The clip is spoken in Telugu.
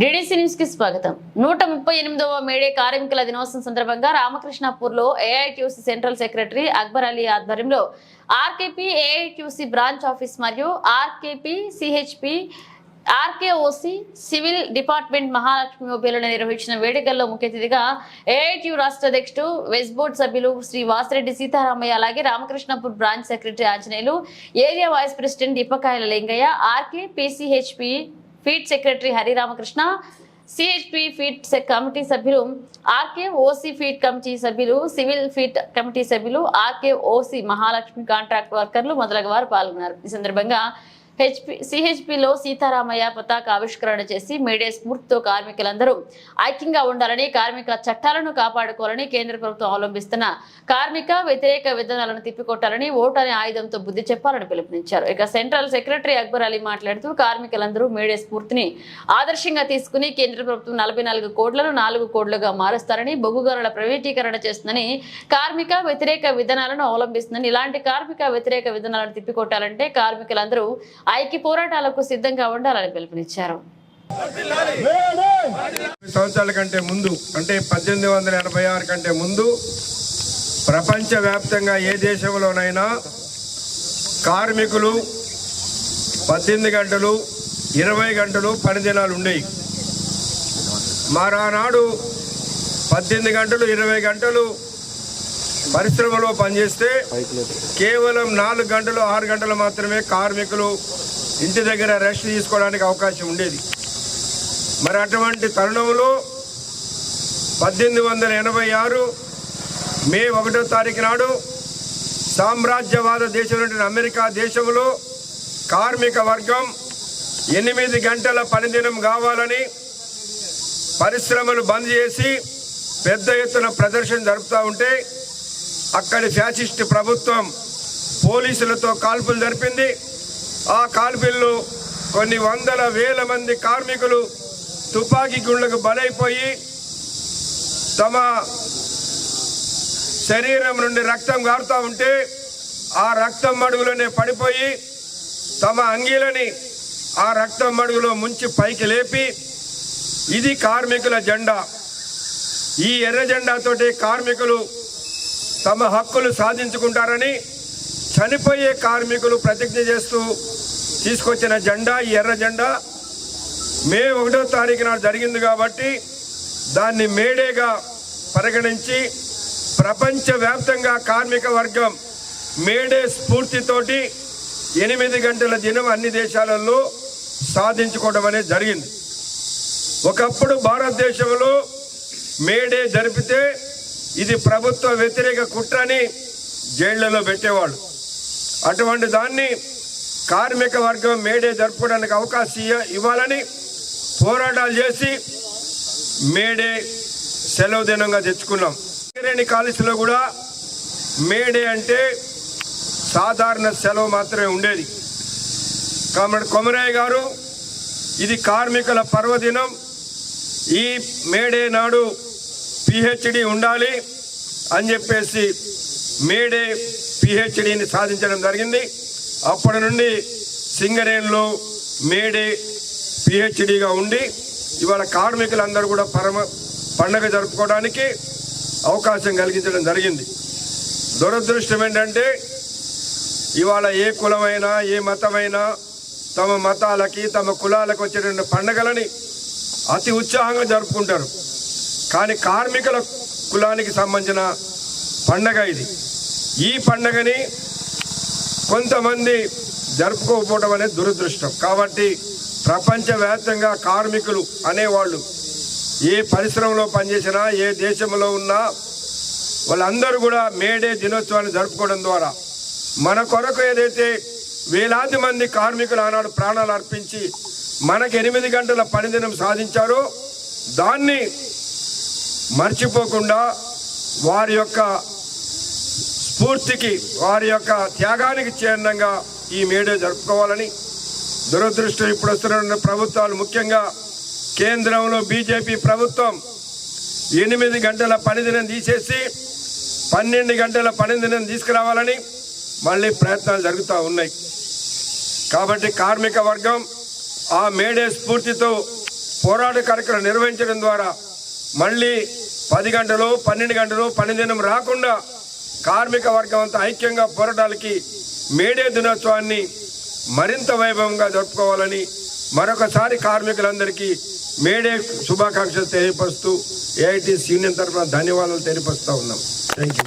డిడిసి న్యూస్కి స్వాగతం. నూట ముప్పై ఎనిమిదవ మేడే కార్మికుల దినోత్సవం సందర్భంగా రామకృష్ణాపూర్లో AITUC central secretary Akbar Ali ఆధ్వర్యంలో ఆర్కేపీ ఏఐటియూసి బ్రాంచ్ ఆఫీస్ మరియు RKP CHP RKOC civil department Mahalakshmi ఉభయలో నిర్వహించిన వేడుకల్లో ముఖ్య అతిథిగా ఏఐటియు రాష్ట్ర అధ్యక్షుడు వెస్ట్ బోర్డు సభ్యులు శ్రీ వాసిరెడ్డి సీతారామయ్య అలాగే Ramakrishnapur branch secretary Anjaneyulu area vice president Deepakayala Lingaiah RK PCHP pit secretary Hariramakrishna CHP pit committee సభ్యులు ఆర్కే ఓసీ ఫీడ్ కమిటీ సభ్యులు సివిల్ ఫీడ్ కమిటీ సభ్యులు ఆర్కే ఓసీ మహాలక్ష్మి కాంట్రాక్ట్ వర్కర్లు మొదలగు వారు పాల్గొన్నారు. ఈ సందర్భంగా హెచ్పి సిహెచ్పిలో సీతారామయ్య పతాక ఆవిష్కరణ చేసి మీడియా స్ఫూర్తితో కార్మికులందరూ ఐక్యంగా ఉండాలని కార్మిక చట్టాలను కాపాడుకోవాలని కేంద్ర ప్రభుత్వం అవలంబిస్తున్న కార్మిక వ్యతిరేక విధానాలను తిప్పికొట్టాలని ఓటు అనే ఆయుధంతో బుద్ధి చెప్పాలని పిలుపునిచ్చారు. ఇక సెంట్రల్ సెక్రటరీ అక్బర్ అలీ మాట్లాడుతూ కార్మికులందరూ మీడియా స్ఫూర్తిని ఆదర్శంగా తీసుకుని కేంద్ర ప్రభుత్వం నలభై నాలుగు కోట్లను నాలుగు కోట్లుగా మారుస్తారని బొగ్గుగనుల ప్రైవేటీకరణ చేస్తుందని కార్మిక వ్యతిరేక విధానాలను అవలంబిస్తుందని ఇలాంటి కార్మిక వ్యతిరేక విధానాలను తిప్పికొట్టాలంటే కార్మికులందరూ ఐక్య పోరాటాలకు సిద్ధంగా ఉండాలని పిలుపునిచ్చారు. సంవత్సరాల కంటే ముందు అంటే పద్దెనిమిది వందల ఎనభై ఆరు కంటే ముందు ప్రపంచవ్యాప్తంగా ఏ దేశంలోనైనా కార్మికులు పద్దెనిమిది గంటలు ఇరవై గంటలు పని దినాలు ఉండేవి మరానాడు పద్దెనిమిది గంటలు ఇరవై గంటలు పరిశ్రమలో పనిచేస్తే కేవలం నాలుగు గంటలు ఆరు గంటలు మాత్రమే కార్మికులు ఇంటి దగ్గర రెస్ట్ తీసుకోవడానికి అవకాశం ఉండేది. మరి అటువంటి తరుణంలో పద్దెనిమిది వందల ఎనభై ఆరు మే ఒకటో తారీఖు నాడు సామ్రాజ్యవాద దేశం అమెరికా దేశంలో కార్మిక వర్గం ఎనిమిది గంటల పనిదినం కావాలని పరిశ్రమలు బంద్ చేసి పెద్ద ఎత్తున ప్రదర్శన జరుపుతూ ఉంటే అక్కడి ఫ్యాసిస్ట్ ప్రభుత్వం పోలీసులతో కాల్పులు జరిపింది. ఆ కాల్పుల్లో కొన్ని వందల వేల మంది కార్మికులు తుపాకీ గుండ్లకు బలైపోయి తమ శరీరం నుండి రక్తం గారుతూ ఉంటే ఆ రక్తం మడుగులోనే పడిపోయి తమ అంగీలని ఆ రక్తం మడుగులో ముంచి పైకి లేపి ఇది కార్మికుల జెండా. ఈ ఎర్ర జెండాతోటి కార్మికులు తమ హక్కులు సాధించుకుంటారని చనిపోయే కార్మికులు ప్రతిజ్ఞ చేస్తూ తీసుకొచ్చిన జెండా ఈ ఎర్ర జెండా మే ఒకటో తారీఖు నాడు జరిగింది కాబట్టి దాన్ని మేడేగా పరిగణించి ప్రపంచవ్యాప్తంగా కార్మిక వర్గం మేడే స్ఫూర్తితోటి ఎనిమిది గంటల దినం అన్ని దేశాలలో సాధించుకోవడం అనేది జరిగింది. ఒకప్పుడు భారతదేశంలో మేడే జరిపితే ఇది ప్రభుత్వ వ్యతిరేక కుట్రని జైళ్ళలో పెట్టేవాళ్ళు. అటువంటి దాన్ని కార్మిక వర్గం మేడే జరుపుకోవడానికి అవకాశం ఇవ్వాలని పోరాటాలు చేసి మేడే సెలవు దినంగా తెచ్చుకున్నాం. సింగరేణి కాలేజీలో కూడా మేడే అంటే సాధారణ సెలవు మాత్రమే ఉండేది. కాబట్టి కొమరయ్య గారు ఇది కార్మికుల పర్వదినం. ఈ మేడే నాడు పిహెచ్డి ఉండాలి అని చెప్పేసి మేడే పిహెచ్డిని సాధించడం జరిగింది. అప్పటి నుండి సింగరేణిలో మేడే పిహెచ్డిగా ఉండి ఇవాళ కార్మికులందరూ కూడా పరమ పండగ జరుపుకోవడానికి అవకాశం కలిగించడం జరిగింది. దురదృష్టం ఏంటంటే ఇవాళ ఏ కులమైనా ఏ మతమైనా తమ మతాలకి తమ కులాలకు వచ్చేటువంటి పండగలని అతి ఉత్సాహంగా జరుపుకుంటారు. కానీ కార్మికుల కులానికి సంబంధించిన పండగ ఇది. ఈ పండగని కొంతమంది జరుపుకోకపోవడం అనేది దురదృష్టం. కాబట్టి ప్రపంచవ్యాప్తంగా కార్మికులు అనేవాళ్ళు ఏ పరిశ్రమలో పనిచేసినా ఏ దేశంలో ఉన్నా వాళ్ళందరూ కూడా మేడే దినోత్సవాన్ని జరుపుకోవడం ద్వారా మన కొరకు ఏదైతే వేలాది మంది కార్మికులు ఆనాడు ప్రాణాలు అర్పించి మనకు ఎనిమిది గంటల పనిదినం సాధించారో దాన్ని మర్చిపోకుండా వారి యొక్క స్ఫూర్తికి వారి యొక్క త్యాగానికి చిహ్నంగా ఈ మేడే జరుపుకోవాలని దురదృష్టం ఇప్పుడు వస్తున్న ప్రభుత్వాలు. ముఖ్యంగా కేంద్రంలో బీజేపీ ప్రభుత్వం ఎనిమిది గంటల పనిదినం తీసేసి పన్నెండు గంటల పనిదినం తీసుకురావాలని మళ్ళీ ప్రయత్నాలు జరుగుతూ ఉన్నాయి. కాబట్టి కార్మిక వర్గం ఆ మేడే స్ఫూర్తితో పోరాట కార్యక్రమం నిర్వహించడం ద్వారా మళ్ళీ పది గంటలు పన్నెండు గంటలు పన్నెండు దినం రాకుండా కార్మిక వర్గం అంతా ఐక్యంగా పోరాటానికి మేడే దినోత్సవాన్ని మరింత వైభవంగా జరుపుకోవాలని మరొకసారి కార్మికులందరికీ మేడే శుభాకాంక్షలు తెలియపరుస్తూ ఏఐటీసీ యూనియన్ తరఫున ధన్యవాదాలు తెలియపరుస్తూ ఉన్నాం. Thank you